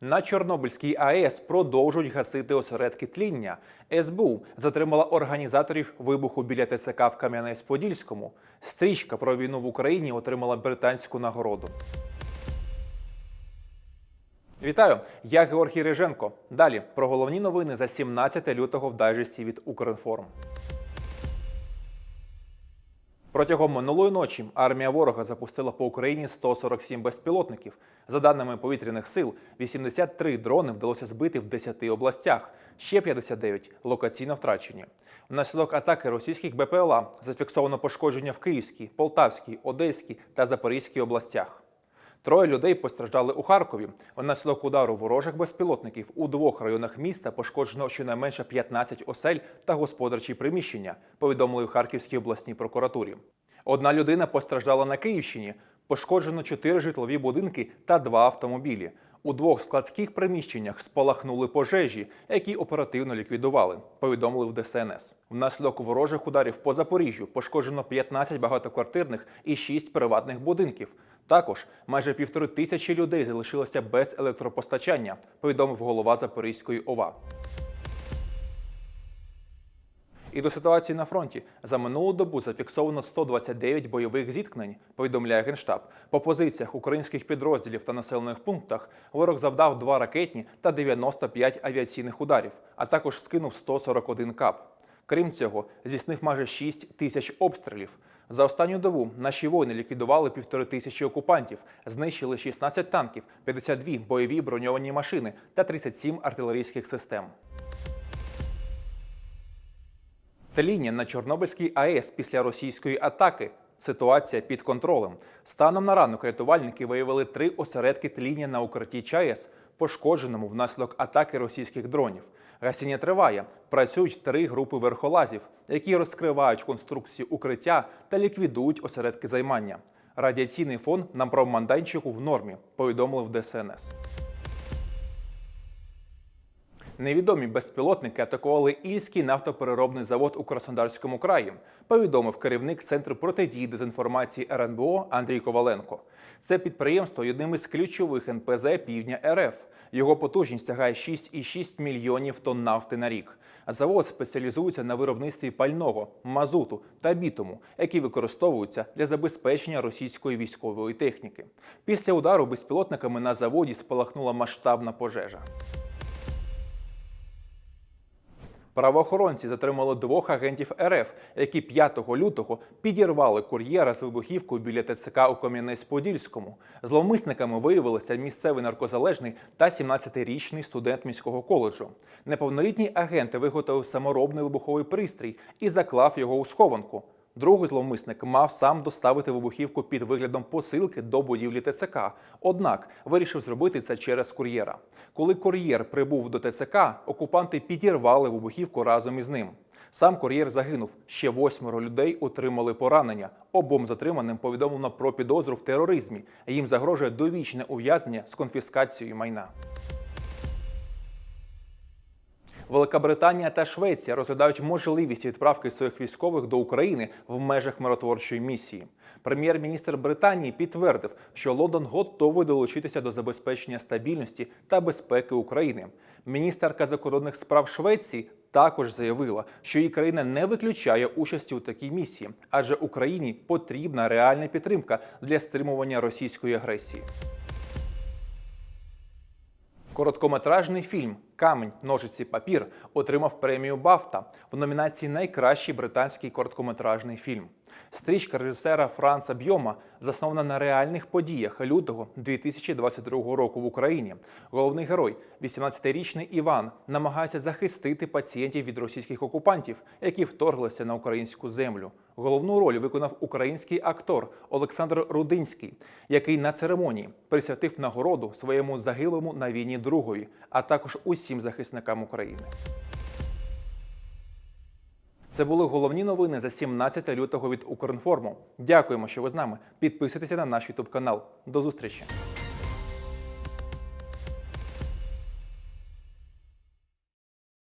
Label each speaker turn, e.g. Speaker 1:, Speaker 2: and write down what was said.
Speaker 1: На Чорнобильській АЕС продовжують гасити осередки тління. СБУ затримала організаторів вибуху біля ТЦК в Кам'янець-Подільському. Стрічка про війну в Україні отримала британську нагороду. Вітаю, я Георгій Риженко. Далі про головні новини за 17 лютого в дайджесті від Укрінформ. Протягом минулої ночі армія ворога запустила по Україні 147 безпілотників. За даними повітряних сил, 83 дрони вдалося збити в 10 областях, ще 59 локаційно втрачені. Внаслідок атаки російських БПЛА зафіксовано пошкодження в Київській, Полтавській, Одеській та Запорізькій областях. Троє людей постраждали у Харкові. Внаслідок удару ворожих безпілотників у двох районах міста пошкоджено щонайменше 15 осель та господарчі приміщення, повідомили в Харківській обласній прокуратурі. Одна людина постраждала на Київщині. Пошкоджено чотири житлові будинки та два автомобілі. У двох складських приміщеннях спалахнули пожежі, які оперативно ліквідували, повідомили в ДСНС. Внаслідок ворожих ударів по Запоріжжю пошкоджено 15 багатоквартирних і 6 приватних будинків. Також майже півтори тисячі людей залишилося без електропостачання, повідомив голова Запорізької ОВА. І до ситуації на фронті за минулу добу зафіксовано 129 бойових зіткнень. Повідомляє генштаб. По позиціях українських підрозділів та населених пунктах ворог завдав два ракетні та 95 авіаційних ударів, а також скинув 141 кап. Крім цього, здійснив майже 6 тисяч обстрілів. За останню добу наші воїни ліквідували півтори тисячі окупантів, знищили 16 танків, 52 бойові броньовані машини та 37 артилерійських систем. Тління на Чорнобильській АЕС після російської атаки. Ситуація під контролем. Станом на ранок рятувальники виявили три осередки тління на укритті ЧАЕС, пошкодженому внаслідок атаки російських дронів. Гасіння триває. Працюють три групи верхолазів, які розкривають конструкції укриття та ліквідують осередки займання. Радіаційний фон на промайданчику в нормі, повідомили в ДСНС. Невідомі безпілотники атакували Ільський нафтопереробний завод у Краснодарському краї, повідомив керівник Центру протидії дезінформації РНБО Андрій Коваленко. Це підприємство одним із ключових НПЗ Півдня РФ. Його потужність сягає 6,6 мільйонів тонн нафти на рік. Завод спеціалізується на виробництві пального, мазуту та бітуму, які використовуються для забезпечення російської військової техніки. Після удару безпілотниками на заводі спалахнула масштабна пожежа. Правоохоронці затримали двох агентів РФ, які 5 лютого підірвали кур'єра з вибухівкою біля ТЦК у Кам'янець-Подільському. Зловмисниками виявилися місцевий наркозалежний та 17-річний студент міського коледжу. Неповнолітній агент виготовив саморобний вибуховий пристрій і заклав його у схованку. Другий зловмисник мав сам доставити вибухівку під виглядом посилки до будівлі ТЦК. Однак вирішив зробити це через кур'єра. Коли кур'єр прибув до ТЦК, окупанти підірвали вибухівку разом із ним. Сам кур'єр загинув. Ще восьмеро людей отримали поранення. Обом затриманим повідомлено про підозру в тероризмі. Їм загрожує довічне ув'язнення з конфіскацією майна. Велика Британія та Швеція розглядають можливість відправки своїх військових до України в межах миротворчої місії. Прем'єр-міністр Британії підтвердив, що Лондон готовий долучитися до забезпечення стабільності та безпеки України. Міністерка закордонних справ Швеції також заявила, що її країна не виключає участі у такій місії, адже Україні потрібна реальна підтримка для стримування російської агресії. Короткометражний фільм Камень, ножиці, папір отримав премію Бафта в номінації Найкращий британський короткометражний фільм. Стрічка режисера Франца Бьома заснована на реальних подіях лютого 2022 року в Україні. Головний герой, 18-річний Іван, намагається захистити пацієнтів від російських окупантів, які вторглися на українську землю. Головну роль виконав український актор Олександр Рудинський, який на церемонії присвятив нагороду своєму загиблому на війні другові, а також усім захисникам України. Це були головні новини за 17 лютого від Укрінформу. Дякуємо, що ви з нами. Підписуйтеся на наш Ютуб канал. До зустрічі.